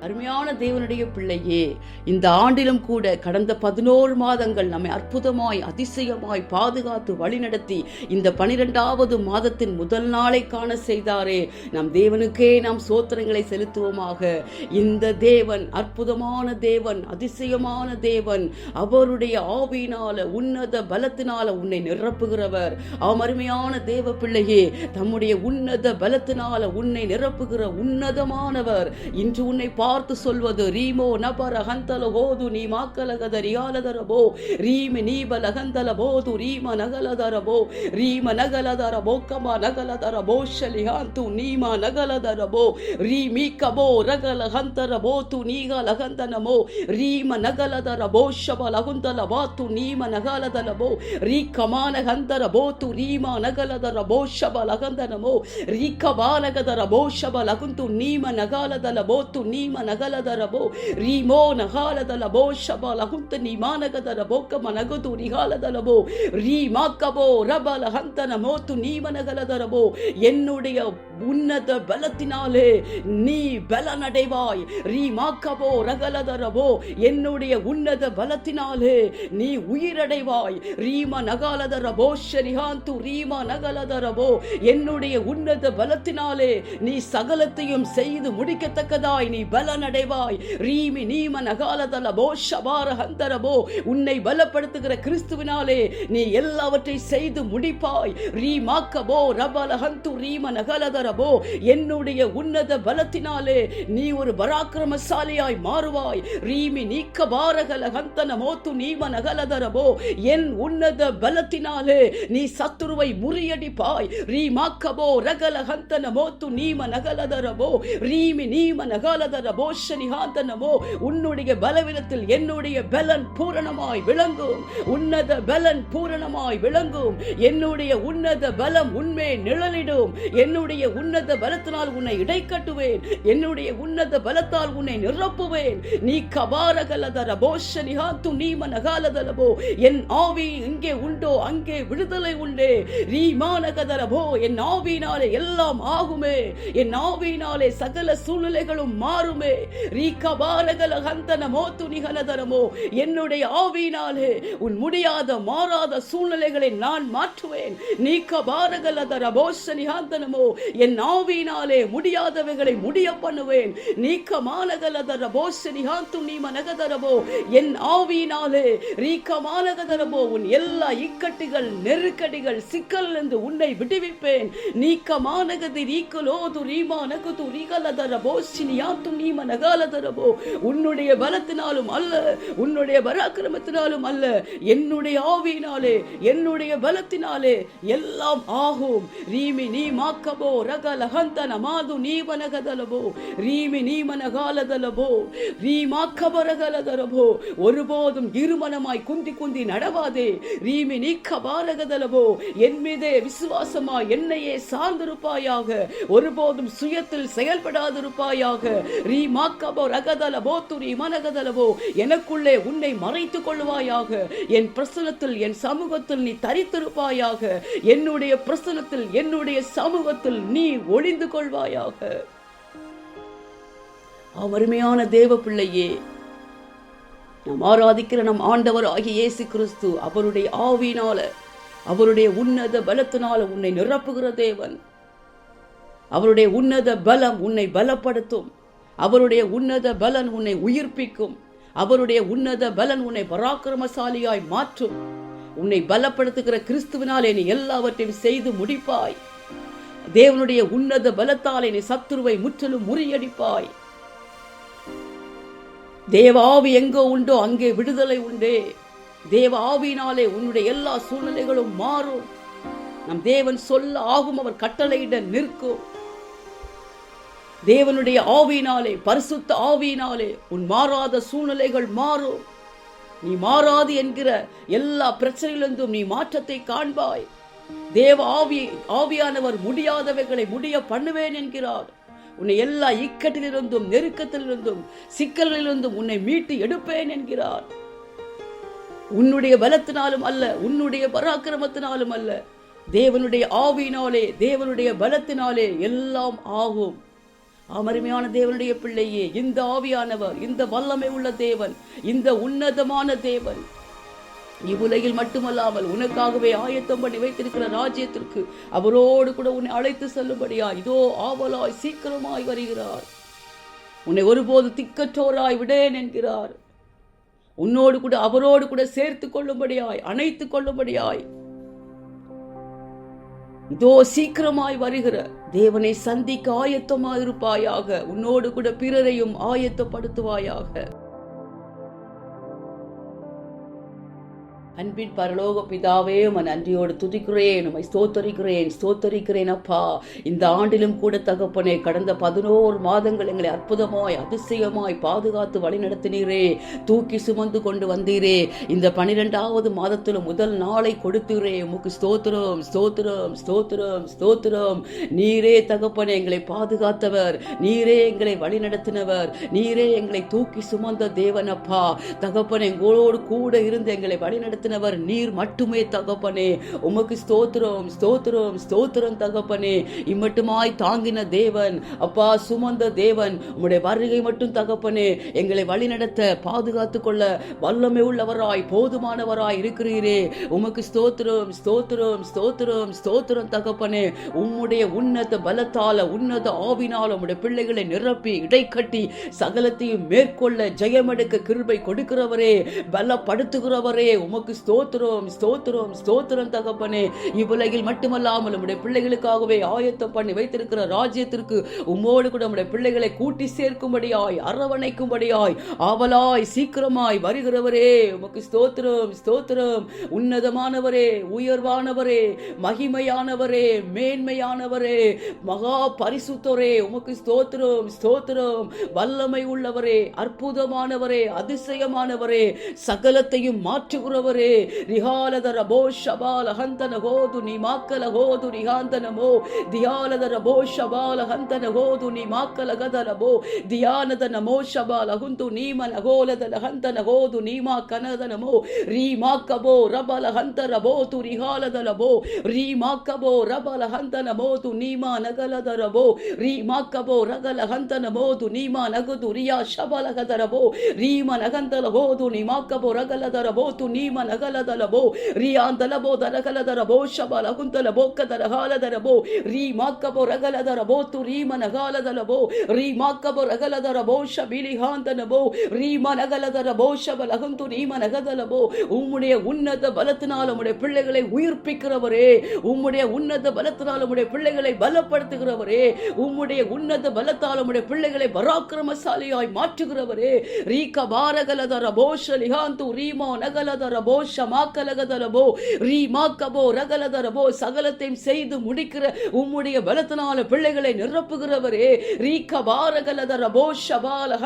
அருமையான தேவனுடைய பிள்ளையே இந்த ஆண்டிலும் கூட கடந்த பதினோரு மாதங்கள் நம்மை அற்புதமாய் அதிசயமாய் பாதுகாத்து வழிநடத்தி இந்த பனிரெண்டாவது மாதத்தின் முதல் நாளை காண செய்தாரே. நம் தேவனுக்கே நாம் சோத்திரங்களை செலுத்துவோமாக. இந்த தேவன் அற்புதமான தேவன் அதிசயமான தேவன் அவருடைய ஆவியினால உன்னத பலத்தினால உன்னை நிரப்புகிறவர். அவம் அருமையான தேவ பிள்ளையே தம்முடைய உன்னத பலத்தினால உன்னை நிரப்புகிற உன்னதமானவர். இன்று உன்னை பார்த்து சொல்வது ரீமோ நபர ஹந்தல போது நீ மாக்கலகத ரியாலதரபோ ரீமி நீபல ஹந்தல போது ரீம நகலதரபோ ரீம நகலதரபோ கமா நகலதரபோ ஷலிஹாந்து நீமா நகலதரபோ ரீமி கபோ ரகல ஹந்தரபோ து நீகல ஹந்தனமோ ரீம நகலதரபோ ஷப லகுந்தல வாத்து நீம நகலதரபோ ரீ கமான ஹந்தரபோ து ரீமா நகலதரபோ ஷப லகந்தனமோ ரீ கபாலகதரபோ ஷப லகுந்து நீம நகாலதல போத்து நீம ನಗಲದರ ಬೋ ರೀಮೋ ನಗಾಲದಲ ಬೋಷಬ ಲಗುಂತ ನೀಮಾನಗದರ ಬೋಕಮ ನಗದು ನಿಗಾಲದಲ ಬೋ ರೀ ಮಾಕಬೋ ரபல ஹந்தன மோத்து நீவனகலதரபோ என்னுடைய உன்னத பலத்தினாலே நீ பலனடைவாய். ரீமாக்கவோ ரகலதரவோ என்னுடைய உன்னத பலத்தினாலே நீ உயிரடைவாய். ரீம நகாலதரவோ ஷரிஹாந்து ரீம நகலதரவோ என்னுடைய உன்னத பலத்தினாலே நீ சகலத்தையும் செய்து முடிக்கத்தக்கதாய். நீ பலனடைவாய். ரீமி நீம நகாலதலபோ ஷபார ஹந்தரபோ உன்னை பலப்படுத்துகிற கிறிஸ்துவினாலே நீ எல்லாவற்றை செய்து முடிப்பாய். ரீமாக்கபோ ரபலஹந்து ரீம நகலதர ரீம என்னுடைய உன்னத பலத்தினாலே நீ ஒரு பராக்கிரமசாலியாய் மாறுவாய். ரீமி நீக்க பாரகல ஹந்தன மோத்து நீம நகலதரபோ என் உன்னத பலத்தினாலே நீ சத்துருவை முறியடிப்பாய். ரீ மாக்கபோ ரகல ஹந்தன மோத்து நீம நகலதரபோ ரீமி நீம நகலதரவோ சனிஹாந்தனமோ உன்னுடைய பலவீனத்தில் என்னுடைய பலன் பூரணமாய் விளங்கும். உன்னத பலன் பூரணமாய் விளங்கும். என்னுடைய உன்னத பலம் உண்மை நிழலிடும். என்னுடைய உன்னத பலத்தினால் உன்னை இடைக்கட்டுவேன். என்னுடைய உன்னத பலத்தால் உன்னை நிரப்புவேன். நீ கபாரகலதர போஷனிஹாத்து நீம நகாலதலபோ என் ஆவி இங்கே உண்டோ அங்கே விடுதலை உண்டே. ரீமானகதரபோ என் ஆவினாலே எல்லாம் ஆகுமே. என் ஆவினாலே சகல சூழ்நிலைகளும் மாறுமே. ரீ கபாரகல ஹந்தனமோ துணிகலதரமோ என்னுடைய ஆவினாலே உன் முடியாத மாறாத சூழ்நிலைகளை நான் மாற்றுவேன். நீ பாரகலதர போஷனிஹாந்தனமோ என் ஆவியினாலே முடியாதவைகளை முடிய பண்ணுவேன். நீக்க மானகலதர போஷனிஹாந்து நீம நகதரபோ என் ஆவியினாலே ரீக்க மானகதரபோ உன் எல்லா இக்கட்டுகள் நெருக்கடிகள் சிக்கலிருந்து உன்னை விடுவிப்பேன். நீக்கமானகது ரீக்கலோ ரீக்கலோது ரீமா நகுது ரீகலதர போஷினியாத்து நீம நகாலதரபோ உன்னுடைய பலத்தினாலும் அல்ல உன்னுடைய பராக்கிரமத்தினாலும் அல்ல என்னுடைய ஆவியினாலே என்னுடைய பலத்தினாலே எல்லாம் ஆகும். ரீமி நீ மாக்கபோ ரகல ஹந்தன மாது நீவனகதலபோ ரீமி நீமனகாலதலபோ ரீ ஒருபோதும் இருமனமாய் குந்தி குந்தி நடவாதே ரீமி நீக்க பாரகதலபோ என் மீதே விசுவாசமாய் என்னையே சார்ந்திருப்பாயாக ஒருபோதும் சுயத்தில் செயல்படாதிருப்பாயாக ரீ மாக்கபோ ரகதலபோ துரி மனகதலபோ எனக்குள்ளே உன்னை மறைத்துக் கொள்வாயாக என் பிரசனத்தில் என் சமூகத்தில் நீ தரித்திருப்பாயாக என்னுடைய பிரசனத்தில் என்னுடைய சமூகத்தில் நீ ஒளிந்து கொள்வாயாக அவருமையான தேவ பிள்ளையே நாம் ஆராதிக்கிற நம் ஆண்டவர் ஆகிய இயேசு கிறிஸ்து அவருடைய ஆவியினால அவருடைய உன்னத பலத்தினால உன்னை நிரப்புகிற தேவன். அவருடைய உன்னத பலம் உன்னை பலப்படுத்தும். அவருடைய உன்னத பலன் உன்னை உயிர்ப்பிக்கும். அவருடைய உன்னத பலன் உன்னை பராக்கிரமசாலியாய் மாற்றும். உன்னை பலப்படுத்துகிற கிறிஸ்துவினாலே நீ எல்லாவற்றையும் செய்து முடிப்பாய். தேவனுடைய உன்னத பலத்தாலே நீ சத்துருவை முற்றிலும் முறியடிப்பாய். தேவ ஆவி எங்கோ உண்டோ அங்கே விடுதலை உண்டே. தேவ ஆவியினாலே உன்னுடைய எல்லா சூழ்நிலைகளும் மாறும். நம் தேவன் சொல்ல ஆகும் அவர் கட்டளையிட நிற்கும். தேவனுடைய ஆவியினாலே பரிசுத்த ஆவியினாலே உன் மாறாத சூழ்நிலைகள் மாறும். நீ மாறாது என்கிற எல்லா பிரச்சனையிலிருந்தும் நீ மாற்றத்தை காண்பாய். தேவ ஆவி ஆவியானவர் முடியாதவைகளை முடிய பண்ணுவேன் என்கிறார். உன்னை எல்லா இக்கட்டிலிருந்தும் நெருக்கத்திலிருந்தும் சிக்கலிலிருந்தும் உன்னை மீட்டு எடுப்பேன் என்கிறார். உன்னுடைய பலத்தினாலும் அல்ல உன்னுடைய பராக்கிரமத்தினாலும் அல்ல தேவனுடைய ஆவியினாலே தேவனுடைய பலத்தினாலே எல்லாம் ஆகும். அமருமையான தேவனுடைய பிள்ளையே இந்த ஆவியானவர் இந்த வல்லமை உள்ள தேவன் இந்த உன்னதமான தேவன். இவ்வுலகில் மட்டுமல்லாமல் உனக்காகவே ஆயத்தம் பண்ணி வைத்திருக்கிற ராஜ்யத்திற்கு அவரோடு கூட உன்னை அழைத்து செல்லும்படியா? இதோ ஆவலாய் சீக்கிரமாய் வருகிறார். உன்னை ஒருபோது திக்கற்றோராய் விடேன் என்கிறார். உன்னோடு கூட அவரோடு கூட சேர்த்து கொள்ளும்படியாய் அணைத்துக் கொள்ளும்படியாய். இதோ சீக்கிரமாய் வருகிற தேவனை சந்திக்க ஆயத்தமாயிருப்பாயாக உன்னோடு கூட பிறரையும் ஆயத்தப்படுத்துவாயாக. அன்பின் பரலோக பிதாவே உம நன்றியோடு துதிக்கிறேன் உமை ஸ்தோத்தரிக்கிறேன் ஸ்தோத்தரிக்கிறேன் அப்பா. இந்த ஆண்டிலும் கூட தகப்பனே கடந்த பதினோரு மாதங்கள் எங்களை அற்புதமாய் அதிசயமாய் பாதுகாத்து வழிநடத்தினீரே. தூக்கி சுமந்து கொண்டு வந்தீரே. இந்த பனிரெண்டாவது மாதத்திலும் முதல் நாளை கொடுத்தீரே. உமக்கு ஸ்தோத்திரம் ஸ்தோத்திரம் ஸ்தோத்திரம் ஸ்தோத்திரம். நீரே தகப்பனே எங்களை பாதுகாத்தவர். நீரே எங்களை வழிநடத்தினவர். நீரே எங்களை தூக்கி சுமந்த தேவன் அப்பா. தகப்பனே எங்களோடு கூட இருந்து எங்களை நடத்தினவர் நீர் மட்டுமே தகப்பனே. உமக்கு ஸ்தோத்திரம் ஸ்தோத்திரம் ஸ்தோத்திரம் தகப்பனே. இம்மட்டுமாய் தாங்கின தேவன் அப்பா சுமந்த தேவன் உம்முடைய வருகை மட்டும் தகப்பனே. எங்களை வழிநடத்த பாதுகாத்து கொள்ள வல்லமை உள்ளவராய் போதுமானவராய் இருக்கிறீரே. உமக்கு ஸ்தோத்திரம் ஸ்தோத்திரம் ஸ்தோத்திரம் ஸ்தோத்திரம் தகப்பனே. உம்முடைய உன்னத பலத்தால உன்னத ஆவினால உம்முடைய பிள்ளைகளை நிரப்பி இடைக்கட்டி சகலத்தையும் மேற்கொள்ள ஜெயமெடுக்க கிருபை கொடுக்கிறவரே பலப்படுத்துகிறவரே. உமக்கு ஸ்தோத்திரம் ஸ்தோத்திரம் ஸ்தோத்திரம் தகப்பனே. இவ்வுலகில் மட்டுமல்லாமல் நம்முடைய பிள்ளைகளுக்காகவே ஆயத்தம் பண்ணி வைத்திருக்கிற ராஜ்யத்திற்கு உம்மோடு கூட நம்முடைய பிள்ளைகளை கூட்டி சேர்க்கும்படியாய் அரவணைக்கும்படியாய் ஆவலாய் சீக்கிரமாய் வருகிறவரே. உமக்கு ஸ்தோத்திரம் ஸ்தோத்திரம். உன்னதமானவரே உயர்வானவரே மகிமையானவரே மேன்மையானவரே. மகா பரிசுத்தரே உமக்கு ஸ்தோத்திரம் ஸ்தோத்திரம். வல்லமை உள்ளவரே அற்புதமானவரே அதிசயமானவரே சகலத்தையும் மாற்றுகிறவரே. ರಿಹಾಲದರ ರಭೋ ಶಬಾಲ ಹಂತನ ಹೋದು ನೀ ಮಾಕ್ಕಲ ಹೋದು ರಿಹಾಂತನ ಮೋ. ದಿಯಾಲದ ರಭೋ ಶಬಾಲ ಹಂತನ ಹೋದು ನೀ ಮಾಕ್ಕಲ ಗದ ರಭೋ ದಿಯಾನದ ನಮೋ ಶಬಾಲ ಹುಂತು ನೀಮನ ಹೋಲದನ ಹಂತನ ಹೋದು ನೀಮಾ ಕನದ ನಮೋ ರೀ ಮಾಕ್ಕಬೋ ರಬಲ ಹಂತ ರಭೋತು ರಿಹಾಲದ ರಭೋ ರೀ ಮಾಕ್ಕಬೋ ರಬಲ ಹಂತನ ಮೋತು ನೀಮ ನಗಲದ ರಭೋ ರೀ ಮಾಕ್ಕಬೋ ರಗಲ ಹಂತನ ಮೋದು ನೀಮ ನಗದು ರಿಯಾ ಶಬಲ ಗದರಬೋ ರೀಮ ನಗಂತಲ ಹೋದು ನೀ ಮಾಕ್ಕಬೋ ರಗಲದರ ಬೋತು ನೀಮ லகலதலபோ ரியாந்தலபோ தலகலதரபோ ஷபல குந்தலபோ கதரகாலதரபோ ரீ மாக்கபோ ரகலதரபோ து ரீமனகாலதலபோ ரீ மாக்கபோ ரகலதரபோ ஷபிலிகாந்தனபோ ரீமனகலதரபோ ஷபலகுந்து ரீமனகதலபோ உம்முடைய உன்னத பலத்தினால் உம்முடைய பிள்ளைகளை உயிர்ப்பிக்கிறவரே உம்முடைய உன்னத பலத்தினால் உம்முடைய பிள்ளைகளை பலப்படுத்துகிறவரே உம்முடைய உன்னத பலத்தால் உம்முடைய பிள்ளைகளை பராக்கிரமசாலியாய் மாற்றுகிறவரே ரீக பாரகலதரபோ ஷலிகாந்து ரீமோ நகலதரபோ போஷ மாக்கலகதர போ சகலத்தையும் செய்து முடிக்கிற உம்முடைய பலத்தினால பிள்ளைகளை நிரப்புகிறவரே. ரீ பாரகலதர போஷ பால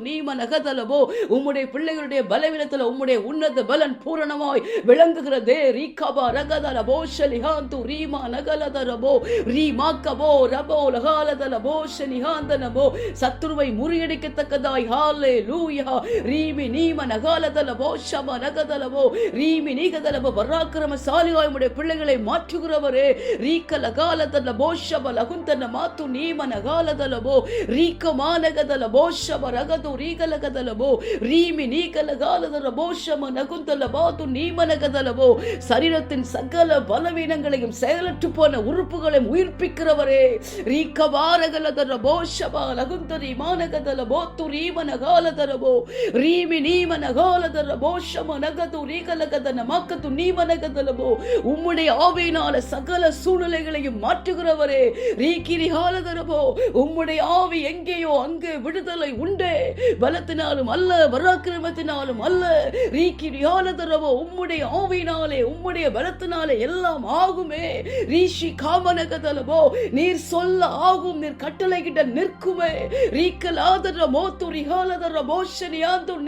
நீம நகதலபோ உம்முடைய பிள்ளைகளுடைய பலவீனத்தில் உம்முடைய உன்னத பலன் பூரணமாய் விளங்குகிறதே ரீகபா ரகதல ஷலிஹாந்து ரீமா நகலதரபோ ரீமாக்கபோ ரபோ லகாலதலபோ ஷனிஹாந்தனபோ சத்துருவை முறியடிக்கத்தக்கதாய். ஹாலே லூயா ரீமி நீம நகாலதலபோ ஷப சகலமோ ரீமி நீகதலமோ பராக்கிரமசாலியாய் உம்முடைய பிள்ளைகளை மாற்றுகிறவரே. ரீக்க லகாலதல போஷப லகுந்தன மாத்து நீம நகாலதலமோ ரீக்க மானகதல போஷப ரகது ரீகலகதலமோ ரீமி நீகலகாலதல போஷம நகுந்தல மாத்து நீம நகதலமோ சரீரத்தின் சகல பலவீனங்களையும் செயலற்று போன உறுப்புகளையும் உயிர்ப்பிக்கிறவரே. ரீக்க வாரகலதல போஷப லகுந்தரி மானகதல போத்து ரீம நகாலதலமோ ரீமி நீம நகாலதல போஷம நகத மாக்கத்து உம்முடைய ஆவியினால சகல சூழ்நிலைகளையும் மாற்றுகிறவரே. ரீக்கிரிகாலதரபோ உம்முடைய ஆவி எங்கேயோ அங்கே விடுதலை உண்டே. பலத்தினாலும் அல்ல பராக்கிரமத்தினாலும் அல்ல. ரீகிரி ரியாலதரவோ உம்முடைய ஆவினாலே உம்முடைய பலத்தினாலே எல்லாம் ஆகுமே. ரீஷி காமனகதலவோ நீர் சொல்ல ஆகும் நீர் கட்டளை கிட்ட நிற்குமே. ரீக்கலாதர மோத்து ரிகாலதர போஷனியாந்து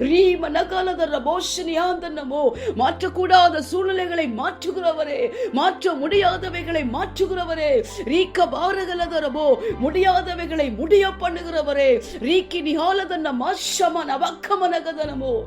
ரீமனகல ரீம நகலதர மாற்றக்கூடாத சூழ்நிலைகளை மாற்றுகிறவரே மாற்ற முடியாதவைகளை மாற்றுகிறவரே. ரீக்க பாரகலதரபோ முடியாதவைகளை முடிய பண்ணுகிறவரே. ரீக்கி நிகாலதன்ன மாஷமன் அவக்கமனகதனமோ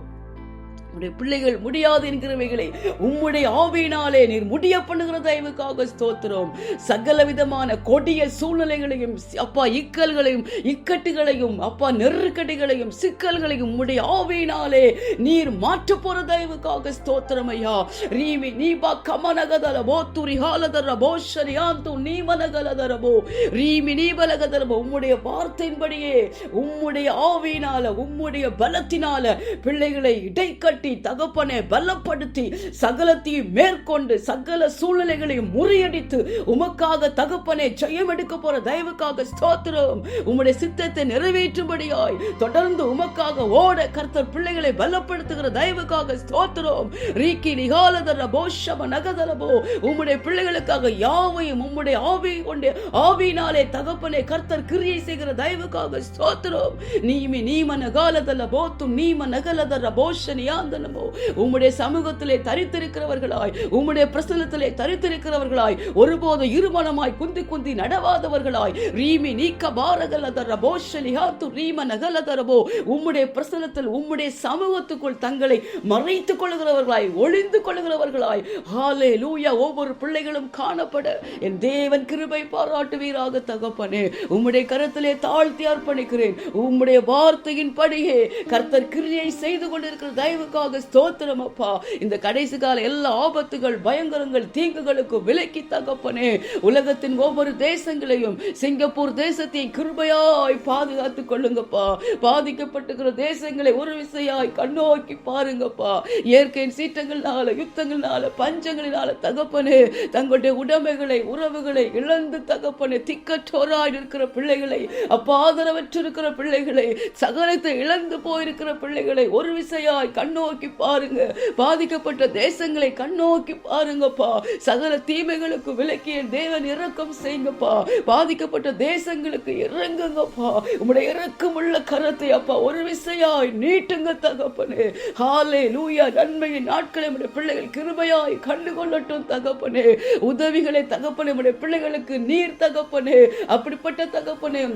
உடைய பிள்ளைகள் முடியாது என்கிறவைகளை உம்முடைய ஆவியினாலே நீர் முடிய பண்ணுகிற தயவுக்காக ஸ்தோத்திரம். சகல விதமான கொடிய சூழ்நிலைகளையும் அப்பா இக்கல்களையும் இக்கட்டுகளையும் அப்பா நெருக்கடிகளையும் சிக்கல்களையும் உம்முடைய ஆவியினாலே நீர் மாற்ற போற தயவுக்காக ஸ்தோத்திரம் ஐயா. ரீமி நீபா கமனகதல போத்துரி ஹாலதர போஷரி ஆந்து நீமனகலதரபோ ரீமி நீபலகதரபோ உம்முடைய வார்த்தையின்படியே உம்முடைய ஆவியினால உம்முடைய பலத்தினால பிள்ளைகளை இடைக்கட்டு தகப்பனை பலப்படுத்தி சகலத்தையும் மேற்கொண்டு சகல சூழ்நிலைகளையும் முறியடித்து உமக்காக தகப்பனை ஜெயமெடுக்க போற தயவுக்காக ஸ்தோத்திரம். உம்முடைய சித்தத்தை நிறைவேற்றும்படியாய் தொடர்ந்து உமக்காக ஓட கர்த்தர் பிள்ளைகளை பலப்படுத்துகிற தயவுக்காக ஸ்தோத்திரம். ரீக்கி நிகாலதர போஷம நகதரபோ உம்முடைய பிள்ளைகளுக்காக யாவையும் உம்முடைய ஆவி கொண்டு ஆவியினாலே தகப்பனை கர்த்தர் கிரியை செய்கிற தயவுக்காக ஸ்தோத்திரம். நீமி நீமன காலதல போ போத்தும் நீம நகலத ரபோஷனியாந்தனமோ உம்முடைய சமூகத்திலே தரித்திருக்கிறவர்களாய் உம்முடைய பிரசனத்திலே தரித்திருக்கிறவர்களாய் ஒருபோது இருமணமாய் குந்தி குந்தி நடவாதவர்களாய். ரீமி நீக்க பாரகலத ரபோஷனியாத்து ரீம நகலத ரபோ உம்முடைய பிரசனத்தில் உம்முடைய சமூகத்துக்குள் தங்களை மறைத்துக் கொள்கிறவர்களாய் ஒளிந்து கொள்கிறவர்களாய் ஹாலே லூயா ஒவ்வொரு பிள்ளைகளும் காணப்பட. என் தேவன் கிருபை பாராட்டுவீராக தகப்பனே. உம்முடைய கரத்திலே தாழ்த்தி அர்ப்பணிக்கிறேன். உம்முடைய வார்த்தையின் படியே கர்த்த கர்த்தர் கிரியை செய்து கொண்டிருக்கிற தயவுக்காக ஸ்தோத்திரம் அப்பா. இந்த கடைசி கால எல்லா ஆபத்துகள் பயங்கரங்கள் தீங்குகளுக்கு விலக்கி தகப்பனே. உலகத்தின் ஒவ்வொரு தேசங்களையும் சிங்கப்பூர் தேசத்தை கிருபையாய் பாதுகாத்துக் கொள்ளுங்கப்பா. பாதிக்கப்பட்டிருக்கிற தேசங்களை ஒரு விசையாய் கண்ணோக்கி பாருங்கப்பா. இயற்கையின் சீற்றங்கள்னால யுத்தங்கள்னால பஞ்சங்களினால தகப்பனே தங்களுடைய உடைமைகளை உறவுகளை இழந்து தகப்பனே திக்கற்றோராய் இருக்கிற பிள்ளைகளை அப்பாதரவற்றிருக்கிற பிள்ளைகளை சகலத்தை இழந்து போயிருக்கிற பிள்ளைகளை ஒரு விசையாய் கண்ணோக்கி பாருங்க. பாதிக்கப்பட்ட தேசங்களை கண்ணோக்கி பாருங்கப்பா. சகல தீமைகளுக்கு விலக்கிய தேவன் இரக்கம் செய்யுங்கப்பா. பாதிக்கப்பட்ட தேசங்களுக்கு இறங்குங்கப்பா. உங்களுடைய இறக்கமுள்ள உள்ள கரத்தை அப்பா ஒரு விசையாய் நீட்டுங்க தகப்பனே. ஹாலே லூயா நன்மையின் நாட்களை நம்முடைய பிள்ளைகள் கிருபையாய் கண்டு கொள்ளட்டும் தகப்பனே. உதவிகளை தகப்பனே நம்முடைய பிள்ளைகளுக்கு நீர் தகப்பனே. அப்படிப்பட்ட தகப்பனே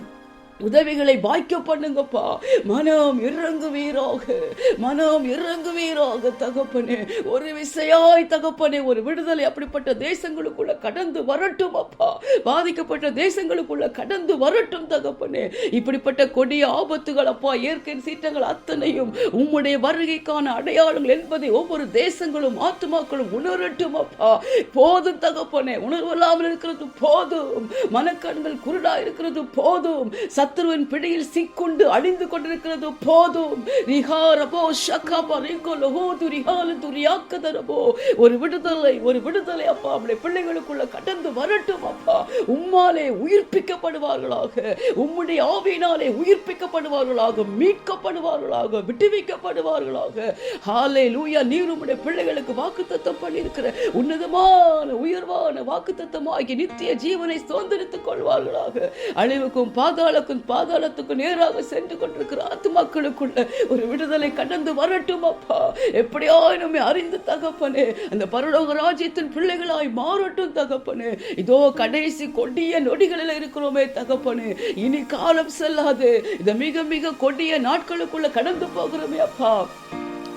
உதவிகளை வாய்க்க பண்ணுங்கப்பா. மனம் இறங்குவீராக. மனம் இறங்குவீராக தகப்பனே. ஒரு விசையாய் தகப்பனே ஒரு விடுதலை அப்படிப்பட்ட தேசங்களுக்குள்ள கடந்து வரட்டும் அப்பா பாதிக்கப்பட்ட தேசங்களுக்குள்ள கடந்து வரட்டும் தகப்பனே. இப்படிப்பட்ட கொடிய ஆபத்துகள் அப்பா இயற்கை சீற்றங்கள் அத்தனையும் உம்முடைய வருகைக்கான அடையாளங்கள் என்பதை ஒவ்வொரு தேசங்களும் ஆத்துமாக்களும் உணரட்டும் அப்பா போதும் தகப்பனே. உணர்வில்லாமல் இருக்கிறது போதும். மனக்கண்கள் குருடா இருக்கிறது போதும். சத்துருவின் பிடியில் சிக்குண்டு அழிந்து கொண்டிருக்கிறது. போதும். ரிஹாரபோ ஷக்காபா ரிகோலஹோது ரிஹால துரியாக்கதரபோ ஒரு விடுதலை ஒரு விடுதலை அப்பா. நம்முடைய பிள்ளைகளுக்குள்ள கடந்து வரட்டும் அப்பா. உம்மாலே உயிர்ப்பிக்கப்படுவார்களாக. உம்முடைய ஆவியினாலே உயிர்ப்பிக்கப்படுவார்களாக. மீட்கப்படுவார்களாக. விட்டுவிக்கப்படுவார்களாக ஹாலே லூயா நீர் உம்முடைய பிள்ளைகளுக்கு வாக்குத்தத்தம் பண்ணியிருக்கிற உன்னதமான உயர்வான வாக்குத்தத்தமாகி நித்திய ஜீவனை சுதந்திரித்துக் கொள்வார்களாக. அழிவுக்கும் பாதாளக்கும் பாதாளத்துக்கும் நேராக சென்று கொண்டிருக்கிற ஆத்மாக்களுக்குள்ள ஒரு விடுதலை கடந்து வரட்டும் அப்பா. எப்படியோ நம்மை அறிந்து தகப்பனே அந்த பரலோக ராஜ்யத்தின் பிள்ளைகளாய் மாறட்டும் தகப்பனே. இதோ கடைசி கொடிய நொடிகளில் இருக்கிறோமே தகப்பனே. இனி காலம் செல்லாது. இந்த மிக மிக கொடிய நாட்களுக்குள்ள கடந்து போகிறோமே அப்பா.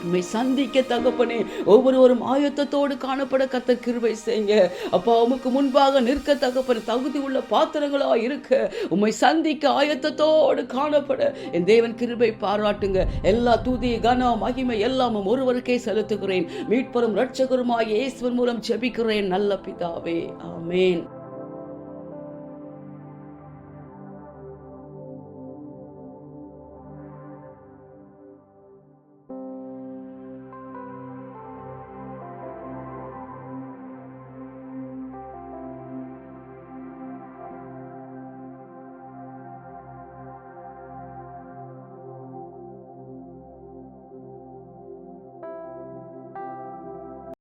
உம்மை சந்திக்க தகப்பனே. ஒவ்வொருவரும் ஆயத்தத்தோடு காணப்பட கத்த கிருபை செய்யுங்க. அப்பா உமக்கு முன்பாக நிற்க தகப்பன தகுதி உள்ள பாத்திரங்களா இருக்க. உம்மை சந்திக்க ஆயத்தத்தோடு காணப்பட. என் தேவன் கிருபை பாராட்டுங்க. எல்லா தூதி கனம் மகிமை எல்லாமும் ஒருவருக்கே செலுத்துகிறேன். மீட்பரும் ரட்சகருமாய் இயேசுவன் மூலம் ஜெபிக்கிறேன். நல்ல பிதாவே. ஆமேன்.